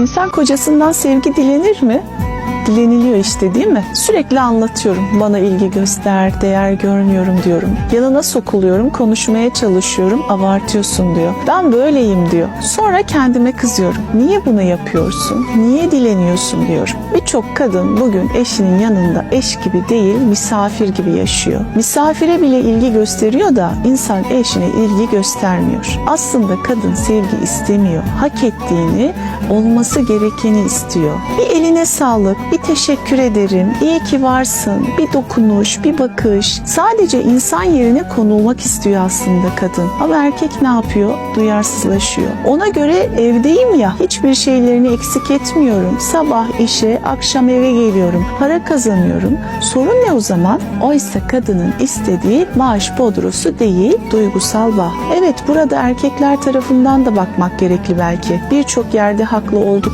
İnsan kocasından sevgi dilenir mi? Dileniliyor işte değil mi? Sürekli anlatıyorum. Bana ilgi göster, değer görmüyorum diyorum. Yanına sokuluyorum, konuşmaya çalışıyorum. Abartıyorsun diyor. Ben böyleyim diyor. Sonra kendime kızıyorum. Niye bunu yapıyorsun? Niye dileniyorsun diyorum. Birçok kadın bugün eşinin yanında eş gibi değil, misafir gibi yaşıyor. Misafire bile ilgi gösteriyor da insan eşine ilgi göstermiyor. Aslında kadın sevgi istemiyor. Hak ettiğini, olması gerekeni istiyor. Bir eline sağlık, bir teşekkür ederim, iyi ki varsın, bir dokunuş, bir bakış. Sadece insan yerine konulmak istiyor aslında kadın. Ama erkek ne yapıyor? Duyarsızlaşıyor. Ona göre evdeyim ya, hiçbir şeylerini eksik etmiyorum. Sabah işe, akşam eve geliyorum. Para kazanıyorum. Sorun ne o zaman? Oysa kadının istediği maaş bodrosu değil, duygusal bağ. Evet burada erkekler tarafından da bakmak gerekli belki. Birçok yerde haklı oldukları